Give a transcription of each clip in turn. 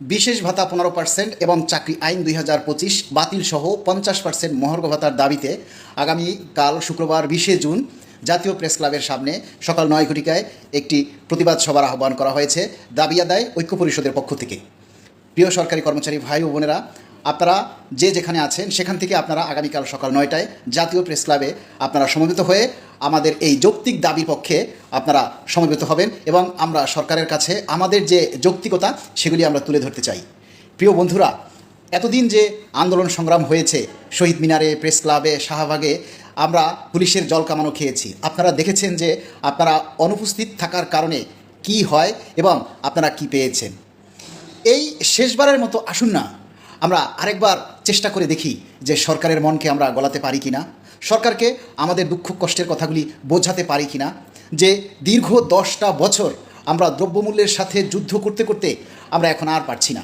বিশেষ ভাতা পনেরো পার্সেন্ট এবং চাকরি আইন দুই হাজার পঁচিশ বাতিল সহ পঞ্চাশ পার্সেন্ট মহার্ঘ ভাতার দাবিতে আগামীকাল শুক্রবার বিশে জুন জাতীয় প্রেস ক্লাবের সামনে সকাল নয় ঘটিকায় একটি প্রতিবাদ সভার আহ্বান করা হয়েছে। দাবি আদায় ঐক্য পরিষদের পক্ষ থেকে। প্রিয় সরকারি কর্মচারী ভাই ও বোনেরা আপনারা যে যেখানে আছেন, সেখান থেকে আপনারা আগামীকাল সকাল নয়টায় জাতীয় প্রেস ক্লাবে আপনারা সমবেত হয়ে আমাদের এই যৌক্তিক দাবির পক্ষে আপনারা সমবেত হবেন এবং আমরা সরকারের কাছে আমাদের যে যৌক্তিকতা, সেগুলি আমরা তুলে ধরতে চাই। প্রিয় বন্ধুরা, এতদিন যে আন্দোলন সংগ্রাম হয়েছে, শহীদ মিনারে, প্রেস ক্লাবে, শাহবাগে, আমরা পুলিশের জল কামানো খেয়েছি। আপনারা দেখেছেন যে আপনারা অনুপস্থিত থাকার কারণে কি হয় এবং আপনারা কি পেয়েছেন। এই শেষবারের মতো আসুন না আমরা আরেকবার চেষ্টা করে দেখি যে সরকারের মনকে আমরা গলাতে পারি কি না সরকারকে আমাদের দুঃখ কষ্টের কথাগুলি বোঝাতে পারি কি না যে দীর্ঘ দশটা বছর আমরা দ্রব্যমূল্যের সাথে যুদ্ধ করতে করতে আমরা এখন আর পারছি না।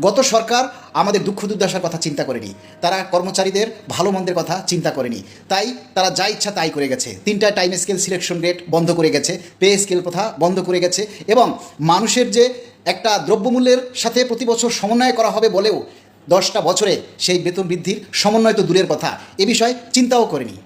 গত সরকার আমাদের দুঃখ দুর্দশার কথা চিন্তা করেনি। তারা কর্মচারীদের ভালো মন্দের কথা চিন্তা করেনি। তাই তারা যা ইচ্ছা তাই করে গেছে। তিনটা টাইম স্কেল সিলেকশন রেট বন্ধ করে গেছে পে স্কেল প্রথা বন্ধ করে গেছে এবং মানুষের যে একটা দ্রব্যমূল্যের সাথে প্রতি বছর সমন্বয় করা হবে বলেও দশটা বছরে সেই বেতন বৃদ্ধির সমন্বয় তো দূরের কথা। এ বিষয়ে চিন্তাও করেনি।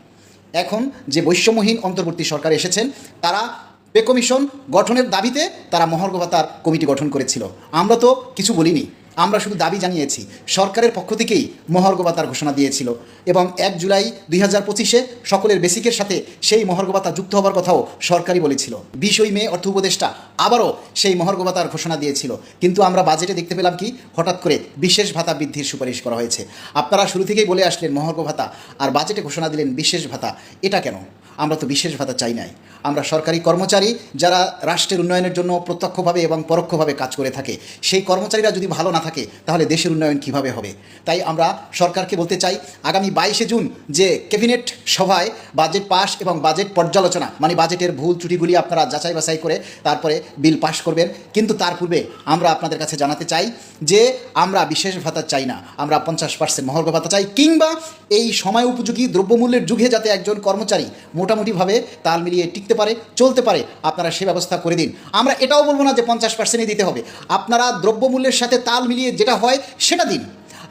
এখন যে বৈষম্যহীন অন্তর্বর্তী সরকার এসেছেন, তারা পে কমিশন গঠনের দাবিতে তারা মহর্ঘ ভাতার কমিটি গঠন করেছিল। আমরা তো কিছু বলিনি। আমরা শুধু দাবি জানিয়েছি, সরকারের পক্ষ থেকেই মহার্ঘ ভাতার ঘোষণা দিয়েছিল এবং এক জুলাই দুই হাজার পঁচিশে সকলের বেসিকের সাথে সেই মহার্ঘ ভাতা যুক্ত হবার কথাও সরকারই বলেছিল। বিশই মে অর্থ উপদেষ্টা আবারও সেই মহার্ঘ ভাতার ঘোষণা দিয়েছিল। কিন্তু আমরা বাজেটে দেখতে পেলাম কি, হঠাৎ করে বিশেষ ভাতা বৃদ্ধির সুপারিশ করা হয়েছে। আপনারা শুরু থেকেই বলে আসলেন মহার্ঘ ভাতা, আর বাজেটে ঘোষণা দিলেন বিশেষ ভাতা, এটা কেন? আমরা তো বিশেষ ভাতা চাই নাই। আমরা সরকারি কর্মচারী যারা রাষ্ট্রের উন্নয়নের জন্য প্রত্যক্ষভাবে এবং পরোক্ষভাবে কাজ করে থাকে, সেই কর্মচারীরা যদি ভালো না থাকে, তাহলে দেশের উন্নয়ন কীভাবে হবে? তাই আমরা সরকারকে বলতে চাই, আগামী বাইশে জুন যে ক্যাবিনেট সভায় বাজেট পাস এবং বাজেট পর্যালোচনা মানে বাজেটের ভুল ত্রুটিগুলি আপনারা যাচাই বাছাই করে তারপরে বিল পাস করবেন। কিন্তু তার পূর্বে আমরা আপনাদের কাছে জানাতে চাই যে আমরা বিশেষ ভাতা চাই না, আমরা পঞ্চাশ পার্সেন্ট মহর্ঘ ভাতা চাই, কিংবা এই সময় উপযোগী দ্রব্যমূল্যের যুগে যাতে একজন কর্মচারী মোটামুটিভাবে তাল মিলিয়ে টিকতে পারে, চলতে পারে, আপনারা সে ব্যবস্থা করে দিন। আমরা এটাও বলব না যে পঞ্চাশ পার্সেন্টই দিতে হবে। আপনারা দ্রব্যমূল্যের সাথে তাল মিলিয়ে যেটা হয় সেটা দিন।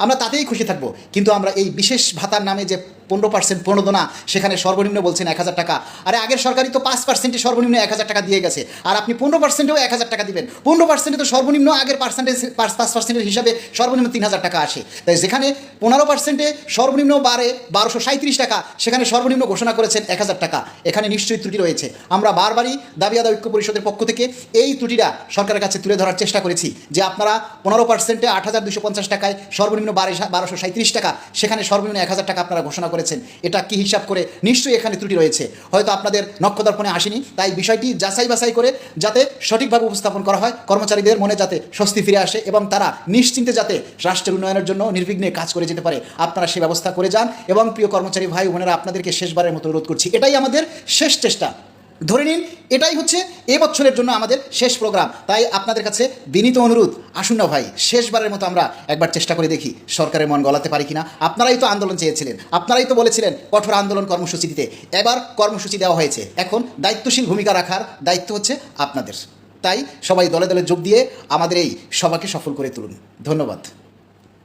আমরা তাতেই খুশি থাকব। কিন্তু আমরা এই বিশেষ ভাতার নামে যে পনেরো পার্সেন্ট প্রণোদনা, সেখানে সর্বনিম্ন বলছেন এক হাজার টাকা। আরে আগের সরকারই তো পাঁচ পার্সেন্টে সর্বনিম্ন এক হাজার টাকা দিয়ে গেছে। আর আপনি পনেরো পার্সেন্টেও এক হাজার টাকা দিবেন। পনেরো পার্সেন্টে তো সর্বনিম্ন আগের পার্সেন্টেজ পাঁচ পাঁচ পার্সেন্টের হিসাবে সর্বনিম্ন তিন হাজার টাকা আসে। তাই যেখানে পনেরো পার্সেন্টে সর্বনিম্ন বারে বারোশো সাঁত্রিশ টাকা, সেখানে সর্বনিম্ন ঘোষণা করেছেন এক হাজার টাকা। এখানে নিশ্চয়ই ত্রুটি রয়েছে। আমরা বারবারই দাবি আদা ঐক্য পরিষদের পক্ষ থেকে এই ত্রুটিটা সরকারের কাছে তুলে ধরার চেষ্টা করেছি যে আপনারা পনেরো পার্সেন্টে আট হাজার দুশো পঞ্চাশ টাকায় সর্বনিম্ন বারে বারোশো সাঁত্রিশ টাকা, সেখানে সর্বনিম্ন এক হাজার টাকা আপনারা ঘোষণা করেছেন। এটা কি হিসাব করে? নিশ্চয়ই এখানে ত্রুটি রয়েছে। হয়তো আপনাদের নক্ষদর্পণে আসেনি, তাই বিষয়টি যাচাই বাছাই করে যাতে সঠিকভাবে উপস্থাপন করা হয়, কর্মচারীদের মনে যাতে স্বস্তি ফিরে আসে এবং তারা নিশ্চিন্তে যাতে রাষ্ট্রের উন্নয়নের জন্য নির্বিঘ্নে কাজ করে যেতে পারে। আপনারা সে ব্যবস্থা করে যান এবং প্রিয় কর্মচারী ভাই বোনেরা, আপনাদেরকে শেষবারের মতো অনুরোধ করছি। এটাই আমাদের শেষ চেষ্টা। ধরে নিন, এটাই হচ্ছে এ বছরের জন্য আমাদের শেষ প্রোগ্রাম তাই আপনাদের কাছে বিনীত অনুরোধ, আসুন না ভাই, শেষবারের মতো আমরা একবার চেষ্টা করে দেখি সরকারের মন গলাতে পারি কিনা। আপনারাই তো আন্দোলন চেয়েছিলেন, আপনারাই তো বলেছিলেন কঠোর আন্দোলন কর্মসূচি দিতে এবার কর্মসূচি দেওয়া হয়েছে। এখন দায়িত্বশীল ভূমিকা রাখার দায়িত্ব হচ্ছে আপনাদের। তাই সবাই দলে দলে যোগ দিয়ে আমাদের এই সভাকে সফল করে তুলুন। ধন্যবাদ।